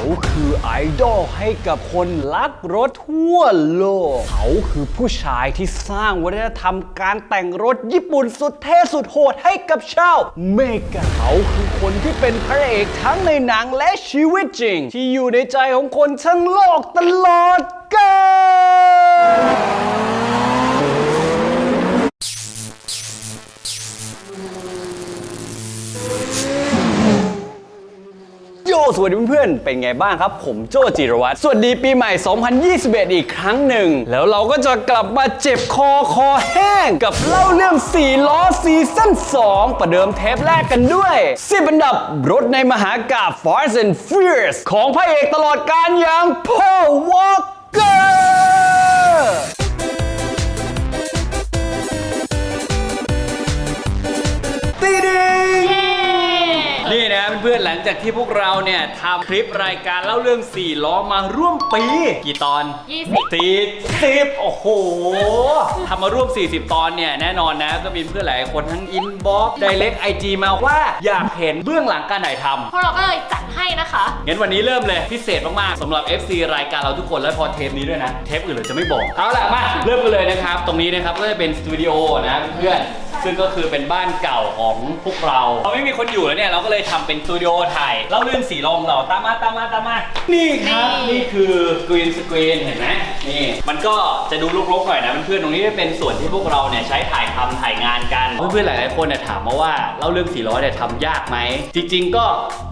เขาคือไอดอลให้กับคนรักรถทั่วโลก เขาคือผู้ชายที่สร้างวัฒนธรรมการแต่งรถญี่ปุ่นสุดเท่สุดโหดให้กับชาวเมกาเขาคือคนที่เป็นพระเอกทั้งในหนังและชีวิตจริง ที่อยู่ในใจของคนทั้งโลกตลอดกาล โยสวัสดีเพื่อนๆ เป็นไงบ้างครับ ผมโจจิรวัตรสวัสดีปีใหม่ 2021 อีกครั้งหนึ่ง แล้วเราก็จะกลับมาเจ็บคอคอแห้ง กับเล่าเรื่อง 4 ล้อซีซั่น2 ประเดิมเทปแรกกันด้วย10อันดับรถในมหากาบ Fast and Furious ของพระเอกตลอดการอย่าง Paul Walker ตีดิงนี่นะ เพื่อนๆ หลังจากที่พวกเราเนี่ยทำคลิปรายการเล่าเรื่อง 4 ล้อมาร่วมปี กี่ตอน 20สี่สิบโอ้โหทำมาร่วม 40 ตอนเนี่ยแน่นอนนะก็มีเพื่อนหลายคนทั้งอินบ็อกซ์ไดเ c กไอจีมาว่าอยากเห็นเบื้องหลังการถ่ายทำพวกเราก็เลยจัดให้นะคะงั้นวันนี้เริ่มเลยพิเศษมากๆสำหรับ FC รายการเราทุกคนและพอเทปนี้ด้วยนะ เทปอื่นเราจะไม่บอก เอาล่ะมาเริ่มกันเลยนะครับ ตรงนี้นะครับก็จะเป็นสตูดิโอนะเพื่อนๆ ซึ่งก็คือเป็นบ้านเก่าของพวกเราเราไม่มีคนอยู่แล้วเนี่ยเราก็เลยทำเป็นสตูดิโอถ่ายเล่าเรื่องสีลมเราตามมาตามมาตามมา นี่ครับ นี่นี่คือกรีนสกรีนเห็นไหมนี่ มันก็จะดูรกๆหน่อยนะเพื่อนๆตรงนี้เป็นส่วนที่พวกเราเนี่ยใช้ถ่ายทำถ่ายงานกัน เพื่อนๆหลายๆคนเนี่ยถามมาว่าเล่าเรื่องสีล้อเนี่ยทำยากไหม จริงๆก็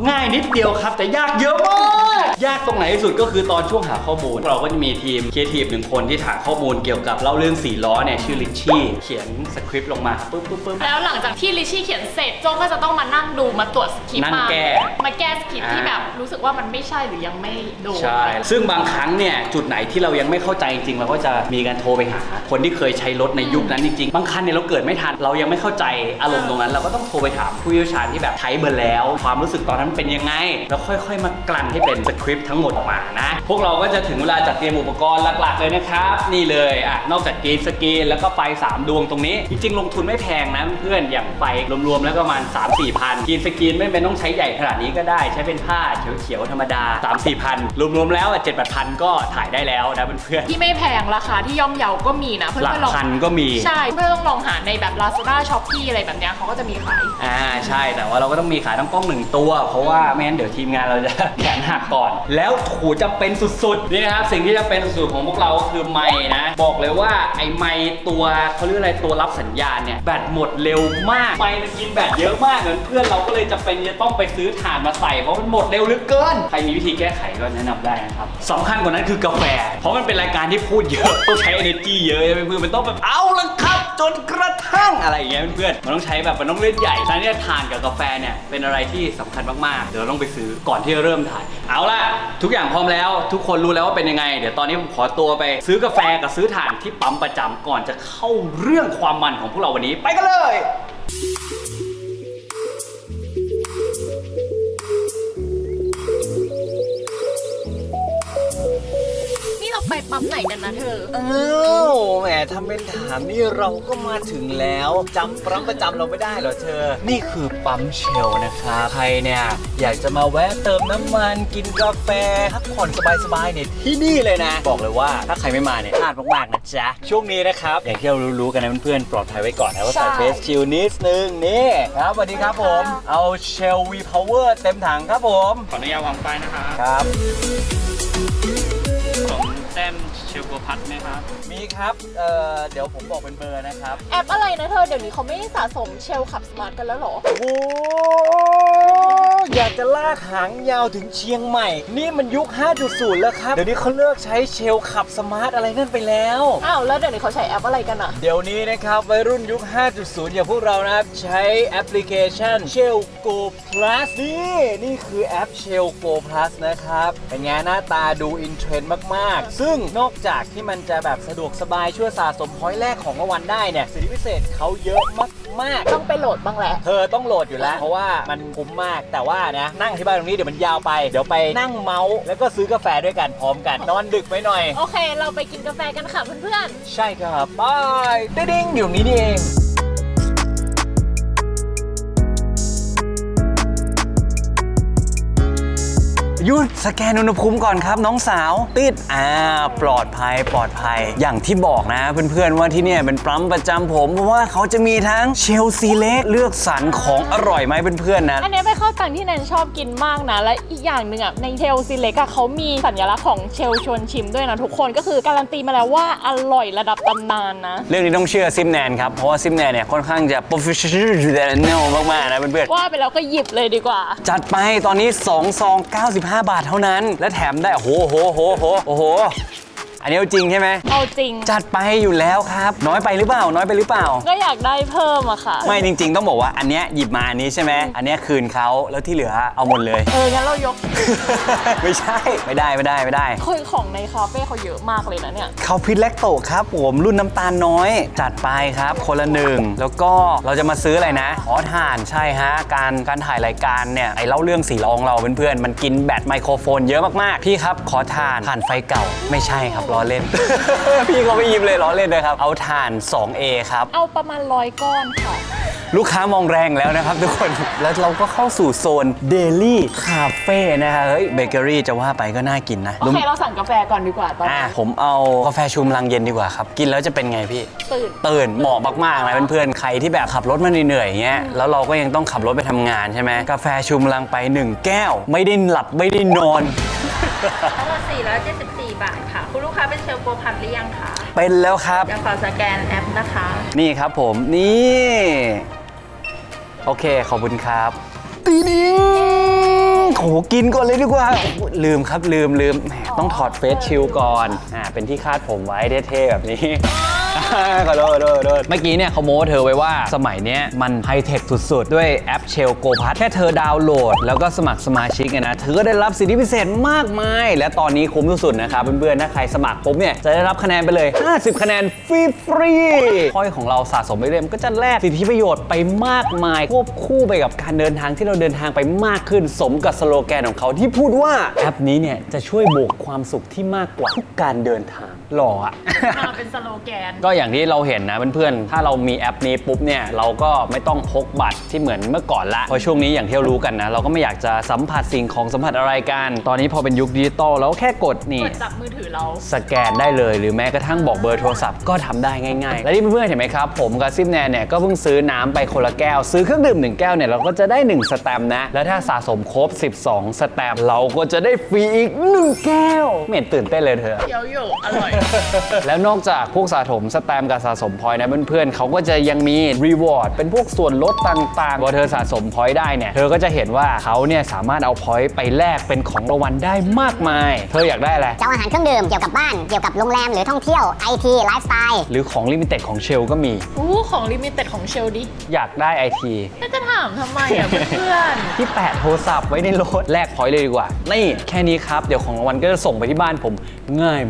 ง่ายนิดเดียวครับ แต่ยากเยอะมากยากตรงไหนที่สุดก็คือตอนช่วงหาข้อมูล เราก็จะมีทีมครีเอทีฟหนึ่งคนที่หาข้อมูลเกี่ยวกับเล่าเรื่องสีล้อเนี่ยชื่อลิชชี่เขียนสคริปต์ลงมาปึ๊บปึ๊บปึ๊บ แล้วหลังจากที่ลิชชี่เขียนเสร็จโจก็จะต้องมานั่งดูมาตรวจสคริปต์นั่งมาแก้มาแก้สคริปต์ที่อ่า แบบรู้สึกว่ามันไม่ใช่หรือยังไม่โดน ใช่ ซึ่งบางครั้งเนี่ยจุดไหนที่เรายังไม่เข้าใจจริงๆเราก็จะมีการโทรไปหา คนที่เคยใช้รถในยุคนั้นจริงๆ บางคันเนี่ยเราเกิดไม่ทัน เรายังไม่เข้าใจอารมณ์ตรงนั้น เราก็ต้องโทรไปถามผู้เชี่ยวชาญที่แบบใช้มาแล้ว ความรู้สึกตอนนั้นเป็นยังไง แล้วค่อยๆ มากลั่นให้เป็นสคริปต์ทั้งหมดออกมานะ พวกเราก็จะถึงเวลาจัดเตรียมอุปกรณ์หลักๆเลยนะครับ นี่เลยอะนอกจากกรีนสกรีนแล้วก็ไฟ3ดวงตรงนี้ จริงๆ ลงทุนไม่แพงนะเพื่อนๆอย่างไฟรวมๆ แล้วก็ประมาณ 3 4พันกรีนสกรีนไม่เป็นต้องใช้ใหญ่ขนาดนี้ก็ได้ใช้เป็นผ้าเขียวๆธรรมดา 3 4พันรวมๆ แล้วอะ7 8พันก็ถ่ายได้แล้วนะเพื่อนๆ ที่ไม่แพงราคาที่ย่อมเยาก็มีนะ เพื่หลักอนๆลองพันก็มี ใช่เพื่อนๆต้องลองหาในแบบ Lazada Shopee อะไรแบบเนี้ยเขาก็จะมีขาย อ่าใช่แต่ว่าเราก็ต้องมีขายทั้งกล้องหนึ่งตัว เพราะว่าไม่งั้นเดี๋ยวทีมงานเราจะ แขนหักก่อน แล้วถูจะเป็นสุดๆนี่นะครับสิ่งที่จะเป็นสุดๆของพวกเราก็คือไม้นะ บอกเลยว่าไอ้ไม้ตัวเขาเรียกอะไรตัวรับสัญญาณเนี่ยแบตหมดเร็วมากไม้มันกินแบตเยอะมากเหมือนเพื่อนเราก็เลยจะเป็นจะต้องไปซื้อถ่านมาใส่เพราะมันหมดเร็วเหลือเกินใครมีวิธีแก้ไขก็แนะนำได้นะครับสำคัญกว่านั้นคือกาแฟ เพราะมันเป็นรายการที่พูดเยอะต้องใช้ energy เยอะใช่ไหมเพื่อนมันต้องแบบเอาละครับ จนกระทั่งอะไรอย่างเงี้ยเพื่อนๆมันต้องใช้แบบมันต้องเล่นใหญ่แต่เนี่ยทานกับกาแฟเนี่ยเป็นอะไรที่สำคัญมากๆ เดี๋ยวเราต้องไปซื้อก่อนที่จะเริ่มถ่าย เอาล่ะ ทุกอย่างพร้อมแล้ว ทุกคนรู้แล้วว่าเป็นยังไง เดี๋ยวตอนนี้ผมขอตัวไปซื้อกาแฟกับซื้อถ่านที่ปั๊มประจำก่อนจะเข้าเรื่องความมันของพวกเราวันนี้ไปกันเลย ไปปั๊มไหนกันนะเธอ อ้าวแหมทำเป็นถามนี่เราก็มาถึงแล้วจำปั๊มประจำเราไม่ได้เหรอเธอ นี่คือปั๊มเชลนะครับใครเนี่ยอยากจะมาแวะเติมน้ำมันกินกาแฟพักผ่อนสบายๆเนี่ยที่นี่เลยนะ บอกเลยว่าถ้าใครไม่มาเนี่ยพลาดมากๆนะจ๊ะช่วงนี้นะครับอย่างที่เรารู้ๆกันนะเพื่อนๆปลอดภัยไว้ก่อนนะว่าใส่ใช่เฟสชิลนิดนึงนี่ครับสวัสดีครับผมเอาเชลวีพาวเวอร์เต็มถังครับผม ขออนุญาตวางป้ายนะครับครับของ แต้มเชลโกพัทไหมครับ มีครับเอ่อเดี๋ยวผมบอกเป็นเบอร์นะครับ แอปอะไรนะเธอ เดี๋ยวนี้เขาไม่สะสมเชลขับสมาร์ทกันแล้วเหรอ โอ้อยากจะลากหางยาวถึงเชียงใหม่ นี่มันยุค 5.0 แล้วครับ เดี๋ยวนี้เขาเลิกใช้เชลขับสมาร์ทอะไรนั่นไปแล้ว อ้าว แล้วเดี๋ยวนี้เขาใช้แอปอะไรกันอะเดี๋ยวนี้นะครับวัยรุ่นยุค 5.0 อย่างพวกเรานะครับ ใช้แอปพลิเคชัน Shell Go Plus นี่ นี่คือแอป Shell Go Plus นะครับเป็นไงหน้าตาดูอินเทรนด์มาก ๆ ซึ่งนอกจากที่มันจะแบบสะดวกสบายช่วยสะสมพอยต์แรกของรางวัลได้เนี่ยสิทธิพิเศษเขาเยอะมากๆ ต้องไปโหลดบ้างแหละ เธอต้องโหลดอยู่แล้ว เพราะว่ามันคุ้มมากแต่ว่านะนั่งที่บ้านตรงนี้เดี๋ยวมันยาวไปเดี๋ยวไปนั่งเมาส์แล้วก็ซื้อกาแฟด้วยกันพร้อมกันนอนดึกไปหน่อย โอเค เราไปกินกาแฟกันค่ะเพื่อนใช่ครับบายดิ้งๆอยู่ตรงนี้นี่เอง หยุดสแกนอุณหภูมิก่อนครับน้องสาว ติดอ่าปลอดภัยปลอดภัย อย่างที่บอกนะเพื่อนๆว่าที่เนี่ยเป็นปั๊มประจำผมเพราะว่าเขาจะมีทั้งเชลซีเล็กเลือกสรรของอร่อยไหมเพื่อนๆนะอันเนี้ยไปนเข้าตังที่แนนชอบกินมากนะ และอีกอย่างหนึ่งอะในเชลซีเล็กอะเขามีสัญลักษณ์ของเชลชวนชิมด้วยนะทุกคนก็คือการันตีมาแล้วว่าอร่อยระดับตำนานนะ เรื่องนี้ต้องเชื่อซิมแนนครับเพราะว่าซิมแนนเนี่ยค่อนข้างจะ professional มากๆนะเพื่อนว่าไปแล้วก็หยิบเลยดีกว่าๆจัดไปตอนนี้2ซอง95บาทเท่านั้น และแถมได้โอ้โหโหโหโหโอ้โห อันนี้เอาจริงใช่ไหมเอาจริง จัดไปอยู่แล้วครับ น้อยไปหรือเปล่า น้อยไปหรือเปล่า ก็อยากได้เพิ่มอะค่ะ ไม่จริง ๆ ต้องบอกว่าอันเนี้ยหยิบมาอันนี้ใช่ไหมอันเนี้ยคืนเขาแล้วที่เหลือเอาหมดเลย เอองั้นเรายกไม่ใช่ไม่ได้ไม่ได้ไม่ได้คือของในคาเฟ่เขาเยอะมากเลยนะเนี่ย เขาพิษแลคโตครับผมรุ่นน้ำตาลน้อย จัดไปครับ คนละหนึ่งแล้วก็เราจะมาซื้ออะไรนะขอทานใช่ฮะการการถ่ายรายการเนี่ยไอเล่าเรื่องสีรองเราเพื่อนๆมันกินแบตไมโครโฟนเยอะมากๆพี่ครับขอทานถ่านไฟเก่าไม่ใช่ครับล้อเล่น พี่เขาไม่ยิ้มเลยล้อเล่นนะครับ เอาถ่าน 2A ครับ เอาประมาณร้อยก้อนค่ะ ลูกค้ามองแรงแล้วนะครับทุกคน แล้วเราก็เข้าสู่โซนเดลี่คาเฟ่นะฮะ เฮ้ยเบเกอรี่จะว่าไปก็น่ากินนะโอเค เราสั่งกาแฟก่อนดีกว่าตอนอะนี้ผมเอากาแฟชูมลังเย็นดีกว่าครับ กินแล้วจะเป็นไงพี่ ตื่น ตื่นเหมาะมากๆนะเพื่อนๆ ใครที่แบบขับรถมาเหนื่อยๆอย่างเงี้ย แล้วเราก็ยังต้องขับรถไปทำงานใช่ไหม กาแฟชูมลังไป 1 แก้ว ไม่ได้หลับไม่ได้นอน ทั้งหมด474 บาทค่ะ คุณลูกค้าเป็นเชลโกพันหรือยังคะเป็นแล้วครับ เดี๋ยวขอสแกนแอปนะคะ นี่ครับผมนี่ โอเค ขอบคุณครับตีดิงโหกินก่อนเลยดีกว่าโอ้โหลืมครับลืมลืมแหมต้องถอดเฟซชิลก่อนอ่าเป็นที่คาดผมไว้เท่ๆแบบนี้ ขอโทษขอโทษขอโทษเมื่อกี้เนี่ยเขาโม้เธอไว้ว่าสมัยเนี้ยมันไฮเทคสุดๆ ด้วยแอปเชลโกพัทแค่เธอดาวน์โหลด แล้วก็สมัครสมาชิกเนี่ยนะเธอก็ได้รับสิทธิพิเศษมากมาย และตอนนี้คุ้มสุดๆนะครับเพื่อนๆ ถ้าใครสมัครปุ๊บเนี่ยจะได้รับคะแนนไปเลย 50 คะแนนฟรีฟรีๆพอยของเราสะสมไปเรื่อยๆมันก็จะแลกสิทธิประโยชน์ไปมากมาย ควบคู่ไปกับการเดินทางที่เราเดินทางไปมากขึ้น สมกับสโลแกนของเขาที่พูดว่าแอปนี้เนี่ยจะช่วยบวกความสุขที่มากกว่าทุกการเดินทางหล่ออะมาเป็นสโลแกนก็อย่างที่เราเห็นนะเพื่อนๆ ถ้าเรามีแอปนี้ปุ๊บเนี่ยเราก็ไม่ต้องพกบัตรที่เหมือนเมื่อก่อนละเพราะช่วงนี้อย่างที่เรารู้กันนะเราก็ไม่อยากจะสัมผัสสิ่งของสัมผัสอะไรกันตอนนี้พอเป็นยุคดิจิตอลแล้วแค่กดนี่ กดจับมือถือเรา สแกนได้เลยหรือแม้กระทั่งบอกเบอร์โทรศัพท์ก็ทำได้ง่ายๆ และที่เพื่อนๆเห็นไหมครับ ผมกับซิมแนนเนี่ยก็เพิ่งซื้อน้ำไปคนละแก้ว ซื้อเครื่องดื่ม1แก้วเนี่ยเราก็จะได้ 1 สแตมป์นะ แล้วถ้าสะสมครบ 12 สแตมป์เราก็จะได้ฟรีอีก 1 แก้ว ไม่เห็นตื่นเต้นเลยเธอเคี้ยวอยู่อร่อย แล้วนอกจากพวกสะสมสแตมป์กับสะสมพอยต์นะเพื่อนๆเขาก็จะยังมีรีวอร์ดเป็นพวกส่วนลดต่างๆพอเธอสะสมพอยต์ได้เนี่ยเธอก็จะเห็นว่าเขาเนี่ยสามารถเอาพอยต์ไปแลกเป็นของรางวัลได้มากมาย เธออยากได้อะไรจะเอาอาหารเครื่องดื่มเกี่ยวกับบ้าน เกี่ยวกับโรงแรมหรือท่องเที่ยวไอทีไลฟ์สไตล์ หรือของลิมิเต็ดของเชลก็มี อู้ของลิมิเต็ดของเชลดิอยากได้ไอทีน่าจะถามทำไมอะเพื่อนที่แปะโทรศัพท์ไว้ในรถแลกพอยต์เลยดีกว่า นี่แค่นี้ครับ เดี๋ยวของรางวัลก็จะส่งไปที่บ้านผมง่าย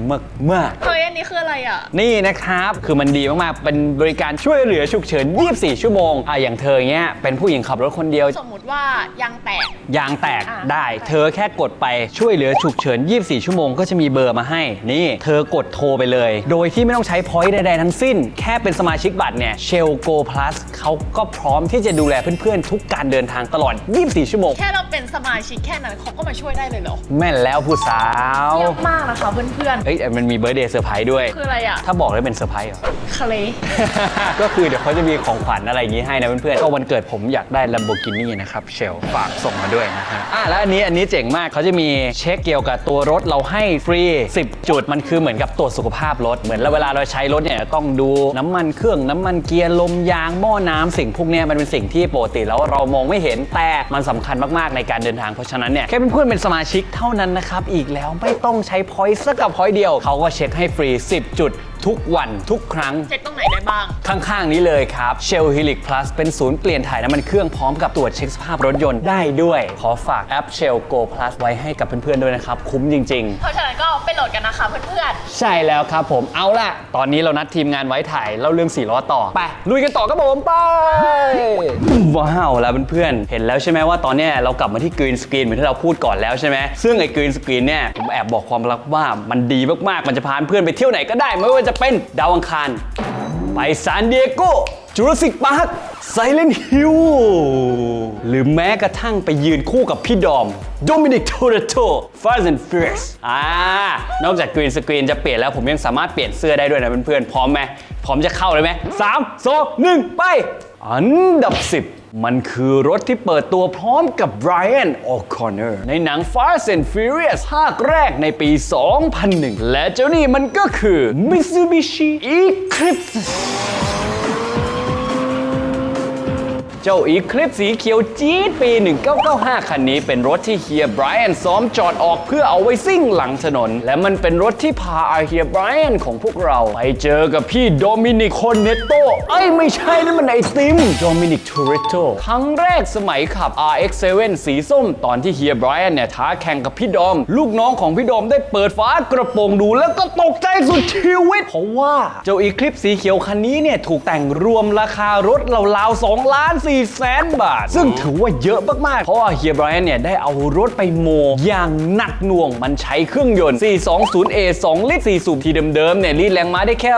มากๆๆเฮ้ยอันนี้คืออะไรอะ นี่นะครับคือมันดีมากๆ เป็นบริการช่วยเหลือฉุกเฉิน 24 ชั่วโมงอะอย่างเธอเงี้ยเป็นผู้หญิงขับรถคนเดียว สมมุติว่ายางแตก ยางแตกอะได้ เธอแค่กดไปช่วยเหลือฉุกเฉิน 24 ชั่วโมงก็จะมีเบอร์มาให้ นี่ เธอกดโทรไปเลย โดยที่ไม่ต้องใช้พอยต์ใดๆทั้งสิ้น แค่เป็นสมาชิกบัตรเนี่ย Shell Go Plus เขาก็พร้อมที่จะดูแลเพื่อนๆ ทุกการเดินทางตลอด 24 ชั่วโมง แค่เราเป็นสมาชิกแค่นั้นเขาก็มาช่วยได้เลยเหรอแม่นแล้วผู้สาว เยอะมากนะคะเพื่อนเอ้ยแต่มันมีเบ r ร์ d เดย์เซอร์ไพรส์ด้วย ๆ คืออะไรอะ ถ้าบอกเลยเป็นเซอร์ไพรส์เหรอคาเลก็คือเดี๋ยวเขาจะมีของขวัญอะไรอย่างนี้ให้นะเพื่อนๆ ก็วันเกิดผมอยากได้ Lamborghini นะครับเชลฝากส่งมาด้วยนะฮะอะแล้วอันนี้อันนี้เจ๋งมากเขาจะมีเช็คเกี่ยวกับตัวรถเราให้ฟรี 10 จุดมันคือเหมือนกับตรวจสุขภาพรถ เหมือนเราเวลาเราใช้รถเนี่ยต้องดูน้ำมันเครื่องน้ำมันเกียร์ลมยางหม้อน้ำสิ่งพวกเนี้ยมันเป็นสิ่งที่ปกติแล้วเรามองไม่เห็นแต่มันสำคัญมากๆในการเดินทางเพราะฉะนั้นเนี่ยแค่เพื่อนๆเป็นสมาชิกเท่านั้นนะครับอีกแล้วไม่ต้องใช้พอยต์สักกับพอยต์เดียวเขาก็เช็คให้ฟรี 10 จุด ทุกวันทุกครั้ง เช็คตรงไหนได้บ้าง ข้างๆนี้เลยครับ Shell Helix Plus เป็นศูนย์เปลี่ยนถ่ายน้ำมันเครื่องพร้อมกับตรวจเช็คสภาพรถยนต์ได้ด้วย ขอฝากแอป Shell Go Plus ไว้ให้กับเพื่อนๆด้วยนะครับ คุ้มจริงเพราะฉะนั้นก็ไปโหลดกันนะคะเพื่อนๆใช่แล้วครับผมเอาล่ะ ตอนนี้เรานัดทีมงานไว้ถ่ายเล่าเรื่องสี่ล้อต่อ ไป ลุยกันต่อครับผมไป ว้าวแล้วเพื่อนๆ เห็นแล้วใช่ไหมว่าตอนเนี้ยเรากลับมาที่กรีนสกรีนเหมือนที่เราพูดก่อนแล้วใช่ไหมซึ่งไอ้กรีนสกรีนเนี่ยผมแอบบอกความลับว่ามันดีมากๆ มันจะพาเพื่อนไปเที่ยวไหนก็ได้ ไม่ว่าจะเป็นดาวอังคาร ไปซานดิเอโกจูราสสิกพาร์คไซเลนฮิลหรือแม้กระทั่งไปยืนคู่กับพี่ดอมโดมินิกโทเรโต Fast and Furious อ่านอกจากกรีนสกรีนจะเปลี่ยนแล้วผมยังสามารถเปลี่ยนเสื้อได้ด้วยนะเพื่อนๆพร้อมไหมพร้อมจะเข้าเลยไหมสามสองหนึ่งไป อันดับ 10 มันคือรถที่เปิดตัวพร้อมกับ Brian O'Connor ในหนัง Fast and Furious ภาคแรกในปี 2001 และเจ้านี่มันก็คือ Mitsubishi Eclipse เจ้าอีคลิปสีเขียวจี๊ดปี 1995 คันนี้เป็นรถที่เฮียไบรอันซ้อมจอดออกเพื่อเอาไว้ซิ่งหลังถนน และมันเป็นรถที่พาอาเฮียไบรอันของพวกเรา ไปเจอกับพี่โดมินิกโคเนโตเอ้ย ไม่ใช่นั่นมันไอติมโดมินิกทูริโตครั้งแรกสมัยขับ RX7 สีส้ม ตอนที่เฮียไบรอันเนี่ยท้าแข่งกับพี่ดอม ลูกน้องของพี่ดอมได้เปิดฝากระโปรงดูแล้วก็ตกใจสุดชีวิต เพราะว่าเจ้าอีคลิปสีเขียวคันนี้เนี่ยถูกแต่งรวมราคารถราวๆ2ล้าน4แสนบาท ซึ่งถือว่าเยอะมากๆ เพราะว่าเฮียไบรอันเนี่ยได้เอารถไปโม อย่างหนักหน่วงมันใช้เครื่องยนต์ 420A 2 ลิตร 4 สูบที่เดิมๆเนี่ยรีดแรงม้าได้แค่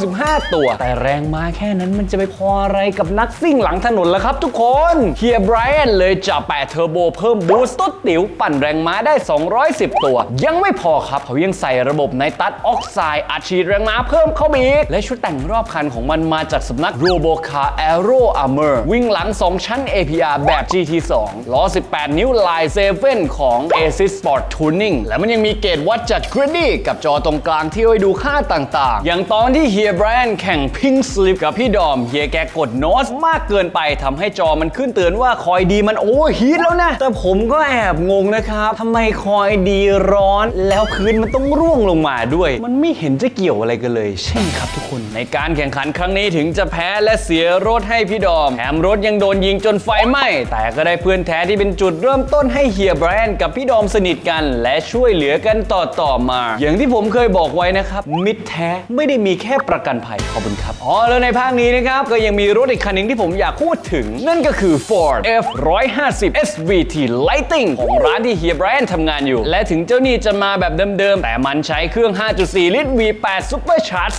115 ตัว แต่แรงม้าแค่นั้นมันจะไปพออะไรกับนักซิ่งหลังถนนล่ะครับทุกคนเฮียไบรอันเลยจับแปะเทอร์โบเพิ่มบูสต์ตุ๊ดติ๋วปั่นแรงม้าได้ 210 ตัว ยังไม่พอครับเขายังใส่ระบบไนตัสออกไซด์อัดฉีดแรงม้าเพิ่มเข้าไปอีกและชุดแต่งรอบคันของมันมาจากสำนัก Robocar Aero Armor วิ่งหลัง2 ชั้น APR แบบ GT2 ล้อ 18 นิ้วลาย7ของ Asus Sport Tuning และมันยังมีเกจวัดจัด Griddy กับจอตรงกลางที่ไว้ดูค่าต่างๆ อย่างตอนที่เฮียแบรนด์แข่ง Pink Slip กับพี่ดอม เฮียแกกดโน้ตมากเกินไปทำให้จอมันขึ้นเตือนว่าคอยดีมันโอ้ฮีทแล้วนะ แต่ผมก็แอบงงนะครับทำไมคอยดีร้อน แล้วพื้นมันต้องร่วงลงมาด้วย มันไม่เห็นจะเกี่ยวอะไรกันเลยใช่ไหมครับทุกคน ในการแข่งขันครั้งนี้ถึงจะแพ้และเสียรถให้พี่ดอมแถมรถยังโดนยิงจนไฟไหม้แต่ก็ได้เพื่อนแท้ที่เป็นจุดเริ่มต้นให้เฮียแบรนด์กับพี่ดอมสนิทกัน และช่วยเหลือกันต่อต่อมา อย่างที่ผมเคยบอกไว้นะครับ มิตรแท้ไม่ได้มีแค่ประกันภัยขอบคุณครับอ๋อแล้วในภาคนี้นะครับก็ยังมีรถอีกคันหนึ่งที่ผมอยากพูดถึง นั่นก็คือ Ford F150 SVT Lighting ของร้านที่เฮียแบรนด์ทำงานอยู่ และถึงเจ้านี่จะมาแบบเดิมๆ แต่มันใช้เครื่อง 5.4 ลิตร V8 Supercharge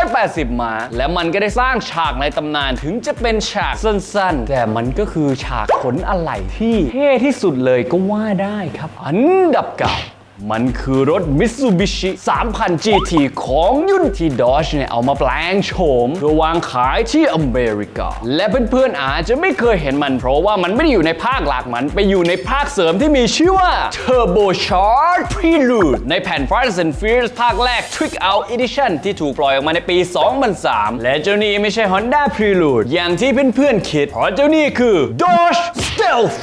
380 ม้า และมันก็ได้สร้างฉากในตำนานถึงจะเป็นฉากสั้นๆแต่มันก็คือฉากขนอะไหล่ที่เท่ที่สุดเลยก็ว่าได้ครับ อันดับเก่า มันคือรถ Mitsubishi 3000 GT ของยุ่นที่ Dodge เนี่ย เอามาแปลงโฉมเพื่อวางขายที่อเมริกา และเพื่อนๆอาจจะไม่เคยเห็นมัน เพราะว่ามันไม่ได้อยู่ในภาคหลักมันไปอยู่ในภาคเสริมที่มีชื่อว่า Turbo Charge Prelude ในแผ่น Fast and Furious ภาคแรก Trick Out Edition ที่ถูกปล่อยออกมาในปี 2003 และเจ้านี่ไม่ใช่ Honda Prelude อย่างที่เพื่อนๆคิดเพราะเจ้านี่คือ Dodge Stealth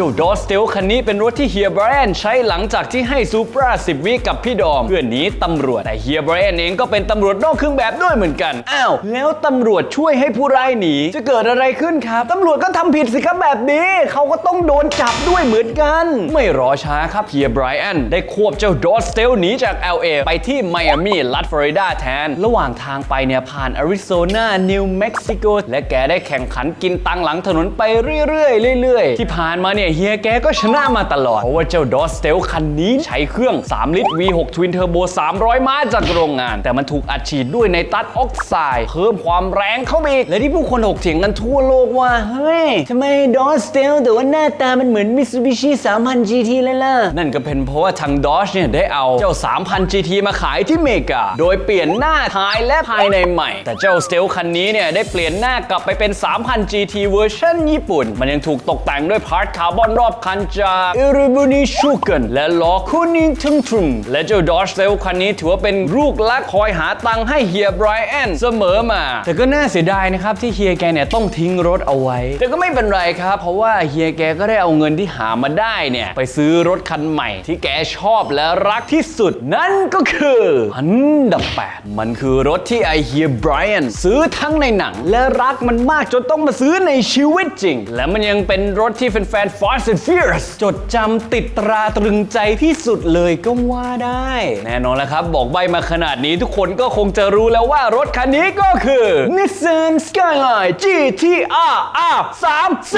จ้าดอสเตลคันนี้เป็นรถที่เฮียไบรอันใช้หลังจากที่ให้ซูปรา10 วิกับพี่ดอม เพื่อหนีตำรวจแต่เฮียไบรอันเองก็เป็นตำรวจนอกเครื่องแบบด้วยเหมือนกัน อ้าว แล้วตำรวจช่วยให้ผู้ร้ายหนี จะเกิดอะไรขึ้นครับ ตำรวจก็ทำผิดสิครับแบบนี้ เขาก็ต้องโดนจับด้วยเหมือนกัน ไม่รอช้าครับเฮียไบรอันได้ควบเจ้าดอสเตลหนีจาก LA ไปที่ไมอามีรัฐฟลอริดาแทน ระหว่างทางไปเนี่ยผ่านอาริโซนานิวเม็กซิโกและแกได้แข่งขันกินตังหลังถนนไปเรื่อยๆเรื่อยๆ ที่ผ่านมาเนี่ยเฮียแกก็ชนะมาตลอด เพราะว่าเจ้าดอสเตลคันนี้ใช้เครื่อง 3 ลิตร V6 Twin Turbo 300 ม้าจากโรงงาน แต่มันถูกอัดฉีดด้วยในตัดออกไซด์เพิ่มความแรงเข้าไปอีกและที่ผู้คนถกเถียงกันทั่วโลกว่า เฮ้ยทำไมดอสเตลแต่ว่าหน้าตามันเหมือน Mitsubishi 3000 GT เลยล่ะ นั่นก็เป็นเพราะว่าทาง Dodge เนี่ยได้เอาเจ้า 3000 GT มาขายที่เมกา โดยเปลี่ยนหน้าท้ายและภายในใหม่ แต่เจ้าสเตลคันนี้เนี่ยได้เปลี่ยนหน้ากลับไปเป็น 3000 GT เวอร์ชันญี่ปุ่น มันยังถูกตกแต่งด้วยพาร์ทคาร์บอนรอบคันจาก i r i b u n i s h u k e n และล้อคูนิงทึมทรุมและเจ้า Dodge Cell คันนี้ถือว่าเป็นลูกลักคอยหาตังให้เฮียไบรอันเสมอมา แต่ก็น่าเสียดายนะครับที่เฮียแกเนี่ยต้องทิ้งรถเอาไว้ แต่ก็ไม่เป็นไรครับ เพราะว่าเฮียแกก็ได้เอาเงินที่หามาได้เนี่ย ไปซื้อรถคันใหม่ ที่แกชอบและรักที่สุด นั่นก็คืออันดับ 8 มันคือรถที่ไอเฮียไบรอันซื้อทั้งในหนัง และรักมันมากจนต้องมาซื้อในชีวิตจริง และมันยังเป็นรถที่แฟนๆ Fast and Furious จดจำติดตราตรึงใจที่สุดเลยก็ว่าได้ แน่นอนแล้วครับ บอกใบมาขนาดนี้ทุกคนก็คงจะรู้แล้วว่ารถคันนี้ก็คือ Nissan Skyline GTR R30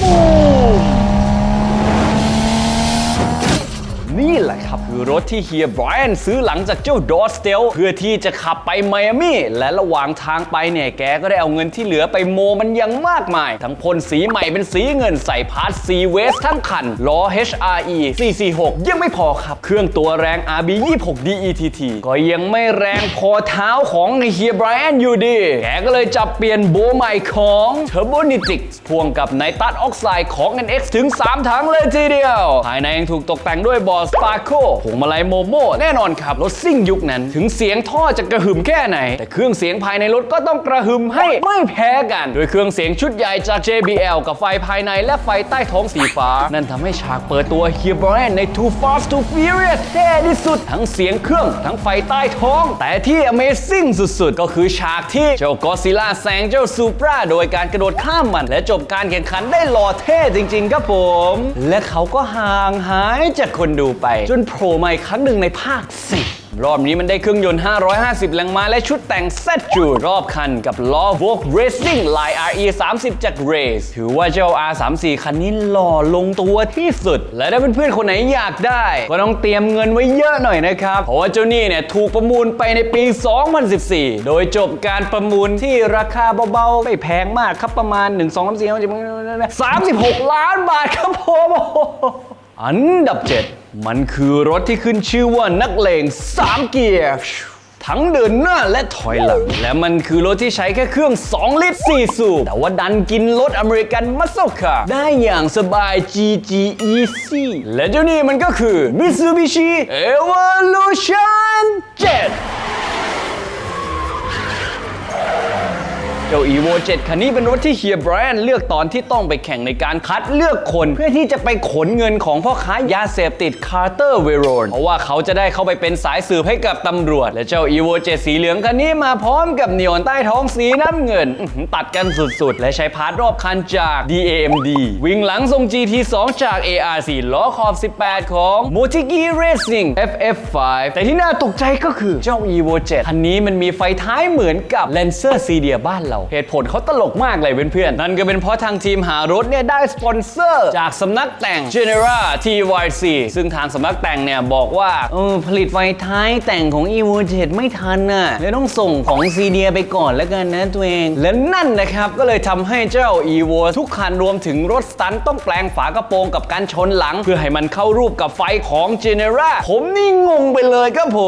บูม นี่แหละครับ คือรถที่เฮียไบรอันซื้อหลังจากเจ้าดอสเตลเพื่อที่จะขับไปไมอามี่และระหว่างทางไปเนี่ยแกก็ได้เอาเงินที่เหลือไปโมมันยังมากมาย ทั้งพ่นสีใหม่เป็นสีเงินใส่พาร์ทซีเวสทั้งคันล้อ HRE 446 ยังไม่พอครับ เครื่องตัวแรง RB 26 DETT ก็ยังไม่แรงพอเท้าของเฮียไบรอันอยู่ดี แกก็เลยจับเปลี่ยนโบใหม่ของ Turbonetics พ่วงกับไนตัสออกไซด์ของ NX ถึง 3 ถังเลยทีเดียว ภายในยังถูกตกแต่งด้วยบอร์ด Sparko พวงมาลัยโมโม่แน่นอนครับรถซิ่งยุคนั้น ถึงเสียงท่อจะกระหึ่มแค่ไหน แต่เครื่องเสียงภายในรถก็ต้องกระหึ่มให้ไม่แพ้กัน โดยเครื่องเสียงชุดใหญ่จาก JBL กับไฟภายในและไฟใต้ท้องสีฟ้า นั่นทำให้ฉากเปิดตัวเฮียบรอนใน Too Fast Too Furious เท่ที่สุด ทั้งเสียงเครื่องทั้งไฟใต้ท้อง แต่ที่ Amazing สุดๆ ก็คือฉากที่เจ้ากอซิล่าแซงเจ้าซูปราโดยการกระโดดข้ามมัน และจบการแข่งขันได้หล่อเท่จริง ๆ ครับผม และเขาก็ห่างหายจากคนดูไป จนโผล่มาอีกครั้งหนึ่งในภาค 10 รอบนี้มันได้เครื่องยนต์ 550 แรงม้าและชุดแต่งเซตจูดรอบคันกับล้อ v o g Racing ลาย RE 30 จาก Race ถือว่าเจ้า R34 คันนี้หล่อลงตัวที่สุด และถ้าเพื่อนๆคนไหนอยากได้ ก็ต้องเตรียมเงินไว้เยอะหน่อยนะครับ เพราะว่าเจ้านี่เนี่ยถูกประมูลไปในปี 2014 โดยจบการประมูลที่ราคาเบาๆ ไม่แพงมากครับประมาณ 1 2 3 4 36 ล้านบาทครับผม อันดับ 7 มันคือรถที่ขึ้นชื่อว่านักเลง3 เกียร์ ทั้งเดินหน้าและถอยหลัง และมันคือรถที่ใช้แค่เครื่อง 2 ลิตร 4 สูบ แต่ว่าดันกินรถอเมริกันมัส e คาได้อย่างสบาย GG Easy และเจ้านี่มันก็คือ Mitsubishi Evolution 7 เจ้า Evo 7 คันนี้เป็นรถที่เฮียไบรอันเลือกตอนที่ต้องไปแข่งในการคัดเลือกคนเพื่อที่จะไปขนเงินของพ่อค้ายาเสพติดคาร์เตอร์เวโรนเพราะว่าเขาจะได้เข้าไปเป็นสายสืบให้กับตำรวจ และเจ้า Evo 7 สีเหลืองคันนี้มาพร้อมกับนีออนใต้ท้องสีน้ำเงิน ตัดกันสุดๆ และใช้พาร์ทรอบคันจาก DAMD วิ่งหลังทรง GT2 จาก ARC ล้อขอบ 18 ของ Motegi Racing FF5 แต่ที่น่าตกใจก็คือเจ้า Evo 7 คันนี้มันมีไฟท้ายเหมือนกับ Lancer c d บ้านเราเหตุผลเขาตลกมากเลยเพื่อนๆ นั่นก็เป็นเพราะทางทีมหารถเนี่ยได้สปอนเซอร์ จากสำนักแต่ง Genera TYC ซึ่งทางสำนักแต่งเนี่ยบอกว่าเออผลิตไฟท้ายแต่งของ Evo 7ไม่ทันน่ะเลยต้องส่งของ c d ไปก่อนแล้วกันนะตัวเอง และนั่นนะครับก็เลยทำให้เจ้า Evo ทุกคันรวมถึงรถสตันต้องแปลงฝากระโปรงกับการชนหลัง เพื่อให้มันเข้ารูปกับไฟของ Genera ผมนี่งงไปเลยครับผ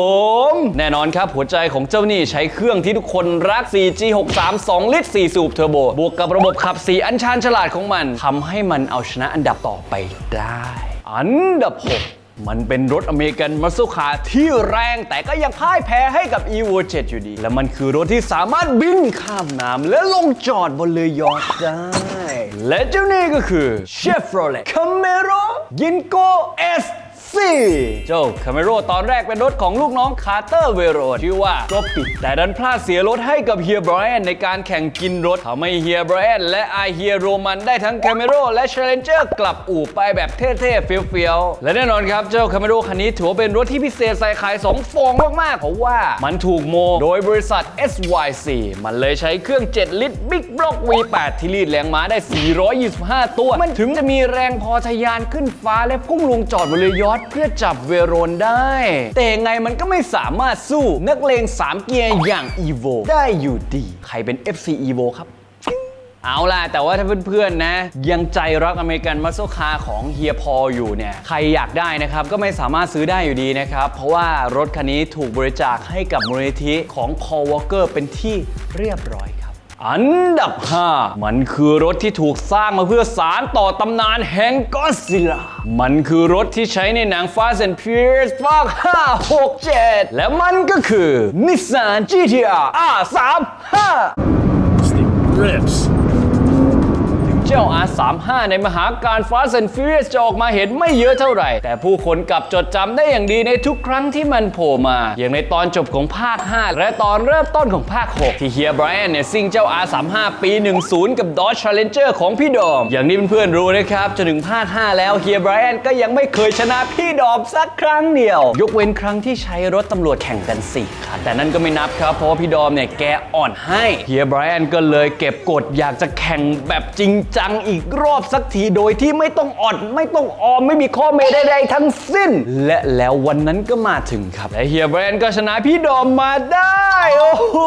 ม แน่นอนครับหัวใจของเจ้านี่ใช้เครื่องที่ทุกคนรัก 4G63 2ลิตร 4 สูบเทอร์โบ บวกกับระบบขับสีอันชาญฉลาดของมันทำให้มันเอาชนะอันดับต่อไปได้ อันดับ 6มันเป็นรถอเมริกันมัสซูคาที่แรงแต่ก็ยังพ่ายแพ้ให้กับ Evo 7 อยู่ดี และมันคือรถที่สามารถบินข้ามน้ำและลงจอดบนเรือยอชต์ได้ และเจ้านี่ก็คือ Chevrolet Camaro Yingo S 4 เจ้าคาเมโรตอนแรกเป็นรถของลูกน้องคาร์เตอร์เวโรนชื่อว่าโกปิแต่ดันพลาดเสียรถให้กับเฮียบรอนในการแข่งกินรถทำให้เฮียบรอนและไอเฮียโรมันได้ทั้งคาเมโรและเชลเลนเจอร์กลับอู่ไปแบบเท่ๆเฟี้ยวๆและแน่นอนครับเจ้าคาเมโรคันนี้ถือว่าเป็นรถที่พิเศษใส่ขาย2ฟองมากๆเพราะว่ามันถูกโม โดยบริษัท SYC มันเลยใช้เครื่อง 7 ลิตร Big Block V8 ที่รีดแรงม้าได้ 425 ตัว มันถึงจะมีแรงพอทะยานขึ้นฟ้าและพุ่งลงจอดบนเรือยอชต์เพื่อจับเวโรนได้ แต่ยังไงมันก็ไม่สามารถสู้นักเลง3เกียร์อย่าง Evo ได้อยู่ดี ใครเป็น FC Evo ครับเอาล่ะ แต่ว่าถ้าเพื่อนๆนะ ยังใจรักอเมริกันมัสโซคารของเฮียพออยู่เนี่ย ใครอยากได้นะครับ ก็ไม่สามารถซื้อได้อยู่ดีนะครับ เพราะว่ารถคันนี้ถูกบริจาคให้กับมูลนิธิของ Paul Walker เป็นที่เรียบร้อยครับ อันดับ 5 มันคือรถที่ถูกสร้างมาเพื่อสารต่อตำนานแห่งก็ซิล่า มันคือรถที่ใช้ในหนัง Fast and Furious ภาค5 6 7 และมันก็คือ Nissan GTR R35 Rips. เจ้า R35 ในมหาการ Fast and Furious จะออกมาเห็นไม่เยอะเท่าไหร่ แต่ผู้คนกลับจดจำได้อย่างดีในทุกครั้งที่มันโผล่มา อย่างในตอนจบของภาค 5 และตอนเริ่มต้นของภาค 6 ที่เฮียไบรอันเนี่ยซิ่งเจ้า R35 ปี 10 กับ Dodge Challenger ของพี่ดอม อย่างที่เพื่อนๆรู้นะครับ จนถึงภาค 5 แล้วเฮียไบรอันก็ยังไม่เคยชนะพี่ดอมสักครั้งเดียว ยกเว้นครั้งที่ใช้รถตำรวจแข่งกัน4คันแต่นั่นก็ไม่นับครับเพราะว่าพี่ดอมเนี่ยแกอ่อนให้เฮียไบรอันก็เลยเก็บกดอยากจะแข่งแบบจริงจังดังอีกรอบสักทีโดยที่ไม่ต้องอด ไม่ต้องออมไม่มีข้อเมใดๆทั้งสิ้น และแล้ววันนั้นก็มาถึงครับ และเฮียแบรนด์ก็ชนะพี่ดอมมาได้ โอ้โห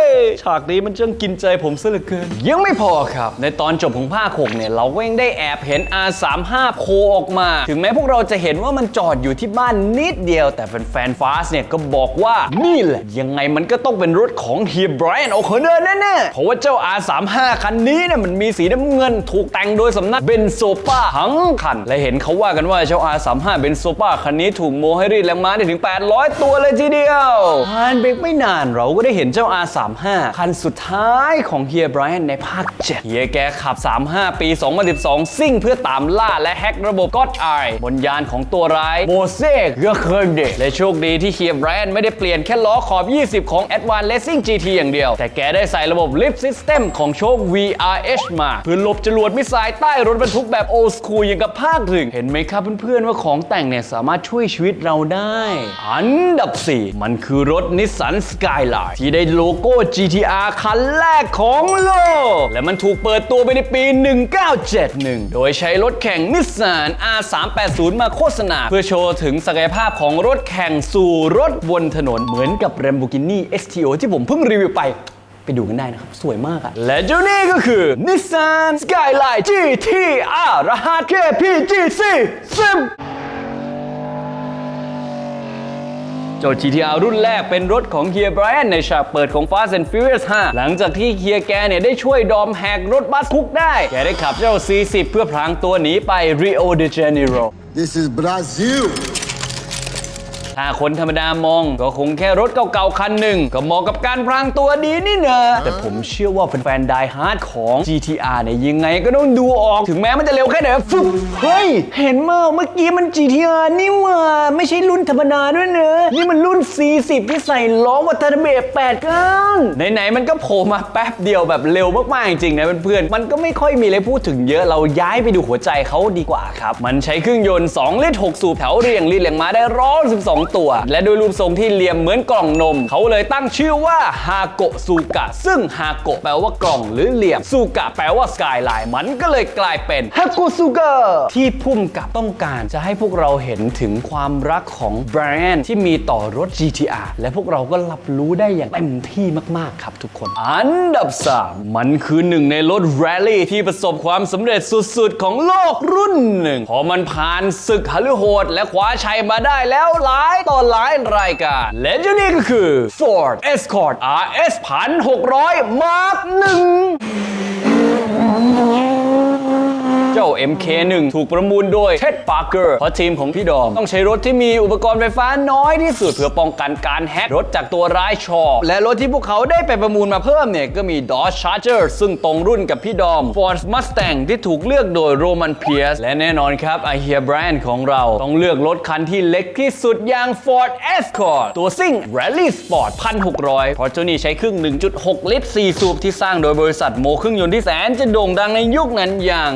ยฉากนี้มันช่างกินใจผมซะเหลือเกิน ยังไม่พอครับ ในตอนจบของภาคหกเนี่ยเราก็ยังได้แอบเห็น R35 โผล่ออกมา ถึงแม้พวกเราจะเห็นว่ามันจอดอยู่ที่บ้านนิดเดียว แต่แฟนๆฟาสเนี่ยก็บอกว่านี่แหละ ยังไงมันก็ต้องเป็นรถของเฮียแบรนด์โอเคเนอร์แน่ๆเพราะว่าเจ้า R35 คันนี้เนี่ยมันมีสีน้ำเงินถูกแต่งโดยสำนักเบนโซป้าทั้งคัน และเห็นเขาว่ากันว่าเจ้า R35 เบนโซป้าคันนี้ถูกโมให้รีดแรงม้าได้ถึง 800 ตัวเลยทีเดียวผ่านไปไม่นานเราก็ได้เห็นเจ้า R35 คันสุดท้ายของเฮียแบรนด์ในภาค7เฮียแกขับ 35 ปี 2012 ซิ่งเพื่อตามล่าและแฮกระบบ God Eye บนยานของตัวร้ายโมเสกเกอร์เคิร์เดและโชคดีที่เฮียแบรนด์ไม่ได้เปลี่ยนแค่ล้อขอบ 20 ของ Advanced Racing GT อย่างเดียว แต่แกได้ใส่ระบบ Lift System ของโชค VRH มาเพื่อหลบจรวดมิสไซล์ใต้รถบรรทุกแบบ Old School อย่างกับภาคหนึ่งเห็นไหมครับเพื่อนๆว่าของแต่งเนี่ยสามารถช่วยชีวิตเราได้ อันดับ 4 มันคือรถนิสสัน Skyline ที่ได้โลโก้ GTR คันแรกของโลก และมันถูกเปิดตัวไปในปี 1971 โดยใช้รถแข่งนิสสัน R380 มาโฆษณา เพื่อโชว์ถึงศักยภาพของรถแข่งสู่รถบนถนนเหมือนกับ Lamborghini STO ที่ผมเพิ่งรีวิวไป ไปดูกันได้นะครับ สวยมากอะและเจ้านี่ก็คือ Nissan Skyline GTR รหัส KPGC 10เจ้า GTR รุ่นแรกเป็นรถของเฮียไบรอันในฉากเปิดของ Fast and Furious 5 หลังจากที่เฮียแกเนี่ยได้ช่วยดอมแหกรถบัสคุกได้ แกได้ขับเจ้า C10 เพื่อพลางตัวหนีไป Rio de Janeiro This is Brazil. ถ้าคนธรรมดามอง ก็คงแค่รถเก่าๆคันหนึ่ง ก็เหมาะกับการพรางตัวดีนี่เนอะแต่ผมเชื่อว่าแฟนๆ die hard ของ GTR เนี่ยยังไงก็ต้องดูออกถึงแม้มันจะเร็วแค่ไหนฟึบเฮ้ย เห็นมาเมื่อกี้มัน GTR นี่หว่า ไม่ใช่รุ่นธรรมดาด้วยเนอะนี่มันรุ่น 40 ที่ใส่ล้อวัตถเบร8ก้างไหนๆมันก็โผล่มาแป๊บเดียวแบบเร็วมากๆจริงๆนะเพื่อนๆมันก็ไม่ค่อยมีอะไรพูดถึงเยอะเราย้ายไปดูหัวใจเขาดีกว่าครับมันใช้เครื่องยนต์2ลิตร6สูบแถวเรียงรีดแรงม้าได้112ตัว และโดยรูปทรงที่เหลี่ยมเหมือนกล่องนม เขาเลยตั้งชื่อว่าฮาโกะซูกะ ซึ่งฮาโกะแปลว่ากล่องหรือเหลี่ยมซูกะแปลว่าสกายไลน์มันก็เลยกลายเป็นฮาโกซูกะที่พุ่มกับต้องการจะให้พวกเราเห็นถึงความรักของแบรนด์ที่มีต่อรถ GTR และพวกเราก็รับรู้ได้อย่างเต็มที่มาก ๆ ครับทุกคน อันดับ 3 มันคือหนึ่งในรถแรลลี่ที่ประสบความสำเร็จสุด ๆ ของโลกรุ่นหนึ่ง พอมันผ่านศึกฮาลือโหดและคว้าชัยมาได้แล้วหลายายต่อหลายรายการและเจ้านี่ก็คือ Ford Escort RS 1600 Mark 1 เจ้า MK1 ถูกประมูลโดย Ted Parker เพราะทีมของพี่ดอม ต้องใช้รถที่มีอุปกรณ์ไฟฟ้าน้อยที่สุด เพื่อป้องกันการแฮกรถจากตัวร้ายชอและรถที่พวกเขาได้ไปประมูลมาเพิ่มเนี่ย ก็มี Dodge Charger ซึ่งตรงรุ่นกับพี่ดอม Ford Mustang ที่ถูกเลือกโดย Roman Pierce และแน่นอนครับ i h e r Brand ของเราต้องเลือกรถคันที่เล็กที่สุดอย่าง Ford Escort ตัวซิ่ง Rally Sport 1600เพราะเจ้านี่ใช้เครื่อง 1.6 ลิตร4สูบที่สร้างโดยบริษัทโมเครื่องยนต์ที่แสนจะโด่งดังในยุคนั้นอย่าง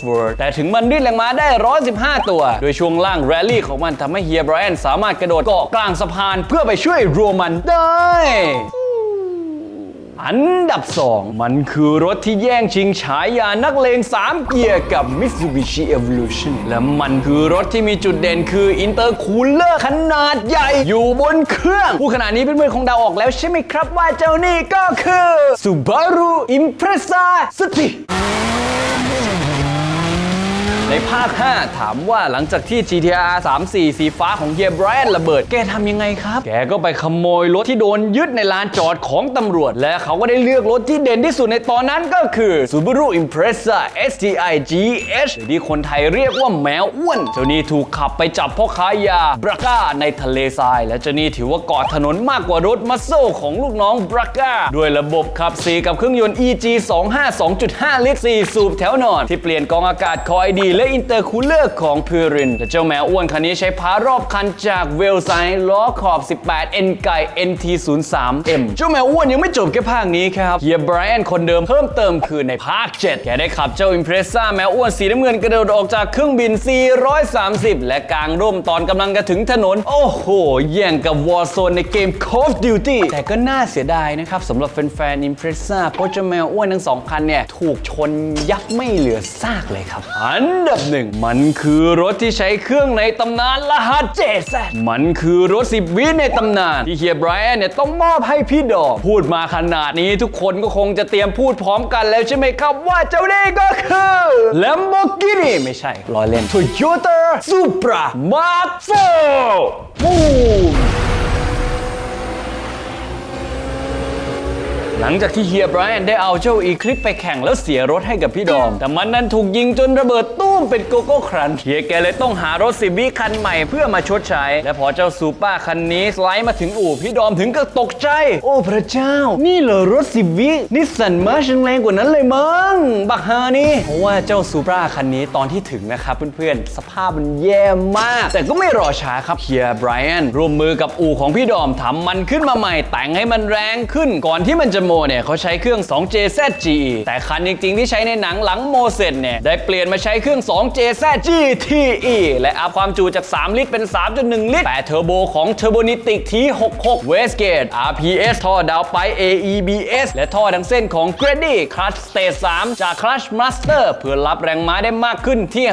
Cosworth แต่ถึงมันดิ้นแรงม้าได้ 115 ตัว โดยช่วงล่างแรลลี่ของมันทำให้เฮียไบรอันสามารถกระโดดเกาะกลางสะพานเพื่อไปช่วยโรมันได้อันดับ 2 มันคือรถที่แย่งชิงฉายานักเลง 3 เกียร์กับ Mitsubishi Evolution และมันคือรถที่มีจุดเด่นคือ Intercooler ขนาดใหญ่อยู่บนเครื่อง ผู้ขนาดนี้เพื่อนๆคงเดาออกแล้วใช่ไหมครับว่าเจ้านี่ก็คือ Subaru Impreza City ในภาค 5 ถามว่าหลังจากที่ GTR 34 สีฟ้าของเฮียแบรนด์ระเบิด แกทำยังไงครับ แกก็ไปขโมยรถที่โดนยึดในลานจอดของตำรวจ และเขาก็ได้เลือกรถที่เด่นที่สุดในตอนนั้นก็คือ Subaru Impreza STI GH หรือที่คนไทยเรียกว่าแมวอ้วน เจ้านี่ถูกขับไปจับพ่อค้ายาบราก้าในทะเลทราย และเจ้านี่ถือว่าเกาะถนนมากกว่ารถมัสโซของลูกน้องบราก้าด้วยระบบขับสีกับเครื่องยนต์ EG 25 2.5 ลิตร4สูบแถวนอน ที่เปลี่ยนกองอากาศคอยดีและอินเตอร์คูลเลอร์ของพูรินและเจ้าแมวอ้วนคันนี้ใช้พารอบคันจากเวลไซน์ล้อขอบ 18 N ไก่ NT03M เจ้าแมวอ้วนยังไม่จบแค่ภาคนี้ครับเฮียไบรอันคนเดิมเพิ่มเติมคือในภาค 7 แกได้ขับเจ้าอิมเพรสซ่าแมวอ้วนสีน้ำเงินกระโดดออกจากเครื่องบิน 430 และกลางร่มตอนกำลังจะถึงถนน โอ้โห แย่งกับวอร์โซนในเกม Call of Duty แต่ก็น่าเสียดายนะครับสำหรับแฟนๆ อิมเพรสซ่าเพราะเจ้าแมวอ้วนทั้งสองคันเนี่ยถูกชนยับไม่เหลือซากเลยครับอันดบหนึ่งมันคือรถที่ใช้เครื่องในตำนานรหัสเจแซมันคือรถ 10 วิในตำนานที่เฮียไบรอันเนี่ยต้องมอบให้พี่ดอกพูดมาขนาดนี้ทุกคนก็คงจะเตรียมพูดพร้อมกันแล้วใช่ไหมครับว่าเจ้านี่ก็คือ Lamborghini ไม่ใช่ล้อเล่น Toyota Supra Mark 4บูม หลังจากที่เฮียไบรอันได้เอาเจ้าอีคลิปไปแข่งแล้วเสียรถให้กับพี่ดอม แต่มันนั้นถูกยิงจนระเบิดตุ้มเป็นโกโก้ครันเฮียแกเลยต้องหารถสิบิคันใหม่เพื่อมาชดใช้ และพอเจ้าซูเปอร์คันนี้สไลด์มาถึงอู่พี่ดอมถึงกับตกใจ โอ้พระเจ้า นี่เหรอรถสิบวินิสสันมาร์ชแรงกว่านั้นเลยมั้งบักฮานี่เพราะว่าเจ้าซูเปอร์คันนี้ตอนที่ถึงนะครับเพื่อนๆสภาพมันแย่มาก แต่ก็ไม่รอช้าครับเฮียไบรอันร่วมมือกับอู่ของพี่ดอมทำมันขึ้นมาใหม่แต่งให้มันแรงขึ้นก่อนที่มันจะโมเนี่ยเขาใช้เครื่อง 2JZGE แต่คันจริงๆ ที่ใช้ในหนังหลังโมเสร็จเนี่ยได้เปลี่ยนมาใช้เครื่อง 2JZGTE และอัพความจุจาก 3 ลิตรเป็น 3.1 ลิตร 8 เทอร์โบของ Turbonitic T66 Westgate RPS ท่อดาวไป AEBS และท่อทั้งเส้นของ Grady Clutch Stage 3 จาก Clutch Master เพื่อรับแรงม้าได้มากขึ้นที่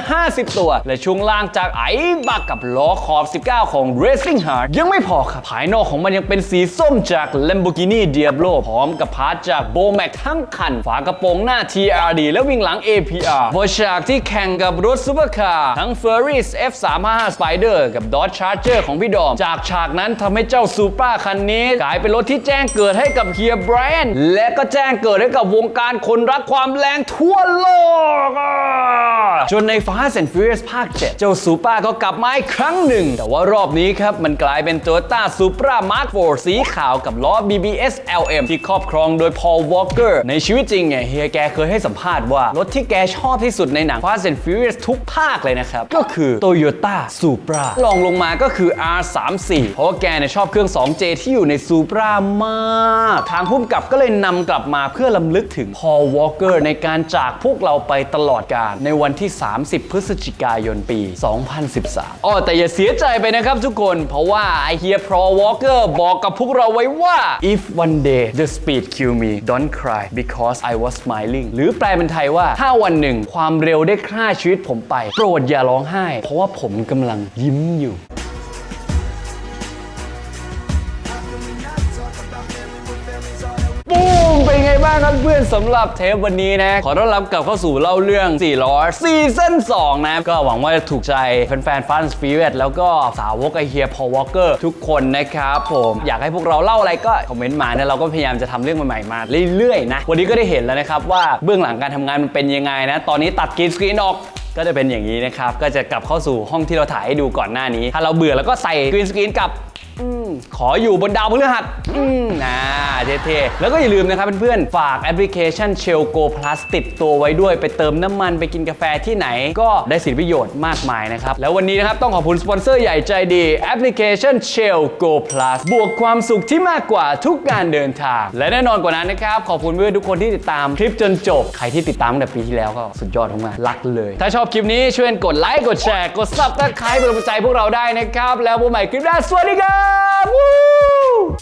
650 ตัว และช่วงล่างจากไอบักกับล้อขอบ 19 ของ Racing Heart ยังไม่พอครับภายนอกของมันยังเป็นสีส้มจาก Lamborghini Diablo พร้อมกับพาร์ทจาก Bomac ทั้งคัน ฝากระโปรงหน้า TRD และวิ่งหลัง APR พอฉากที่แข่งกับรถซูเปอร์คาร์ทั้ง Ferris F35 Spider กับ Dodge Charger ของพี่ดอม จากฉากนั้นทำให้เจ้าซูเปอร์คันนี้ กลายเป็นรถที่แจ้งเกิดให้กับเฮียไบรอันและก็แจ้งเกิดให้กับวงการคนรักความแรงทั่วโลกจนใน Fast and Furious ภาค 7 เจ้าซูเปอร์ก็กลับมาอีกครั้งหนึ่ง แต่ว่ารอบนี้ครับ มันกลายเป็น Toyota Supra Mark 4สีขาวกับล้อ BBS LM ที่ครอบครองโดย Paul Walker ในชีวิตจริงเนี่ยเฮียแกเคยให้สัมภาษณ์ว่า รถที่แกชอบที่สุดในหนัง Fast and Furious ทุกภาคเลยนะครับ ก็คือ Toyota Supra ลองลงมาก็คือ R34 เพราะว่าแกเนี่ยชอบเครื่อง 2J ที่อยู่ใน Supra มาก ทางพุ่มกับก็เลยนำกลับมาเพื่อลำลึกถึง Paul Walker ในการจากพวกเราไปตลอดกาลในวันที่ 30 พฤศจิกายนปี 2013อ๋อแต่อย่าเสียใจไปนะครับทุกคน เพราะว่าไอเฮีย Paul Walker บอกกับพวกเราไว้ว่า if one day the speed kill me don't cry because I was smiling หรือแปลเป็นไทยว่า ถ้าวันหนึ่งความเร็วได้ฆ่าชีวิตผมไป โปรดอย่าร้องไห้ เพราะว่าผมกำลังยิ้มอยู่บูม เป็นไงบ้างครับเพื่อนสำหรับเทปวันนี้นะขอต้อนรับกลับเข้าสู่เล่าเรื่อง4ล้อซีซั่น2นะก็หวังว่าจะถูกใจแฟนๆฟันสปีเวตแล้วก็สาวกไอเฮียพอวอลเกอร์ทุกคนนะครับผมอยากให้พวกเราเล่าอะไรก็คอมเมนต์มานะเราก็พยายามจะทำเรื่องใหม่ๆมาเรื่อยๆนะวันนี้ก็ได้เห็นแล้วนะครับว่าเบื้องหลังการทำงานมันเป็นยังไงนะตอนนี้ตัดกรีนสกรีนออกก็จะเป็นอย่างนี้นะครับ ก็จะกลับเข้าสู่ห้องที่เราถ่ายให้ดูก่อนหน้านี้ ถ้าเราเบื่อแล้วก็ใส่กรีนสกรีนกลับ อืมขออยู่บนดาวพฤหัสอืมนะเท่ๆแล้วก็อย่าลืมนะครับเพื่อนๆ ฝากแอปพลิเคชัน Shell Go Plus ติดตัวไว้ด้วยไปเติมน้ำมันไปกินกาแฟที่ไหนก็ได้สิทธิประโยชน์มากมายนะครับ แล้ววันนี้นะครับต้องขอบคุณสปอนเซอร์ใหญ่ใจดีแอปพลิเคชัน Shell Go Plus บวกความสุขที่มากกว่าทุกการเดินทาง และแน่นอนกว่านั้นนะครับ ขอบคุณเพื่อนทุกคนที่ติดตามคลิปจนจบ ใครที่ติดตามตั้งแต่ปีที่แล้วก็สุดยอดมากๆรักเลย ถ้าชอบคลิปนี้ช่วยกดไลค์กดแชร์กดซับสไครป์เป็นกำลังใจพวกเราได้นะครับ แล้วพบใหม่คลิปหน้าสวัสดีครับ Woo!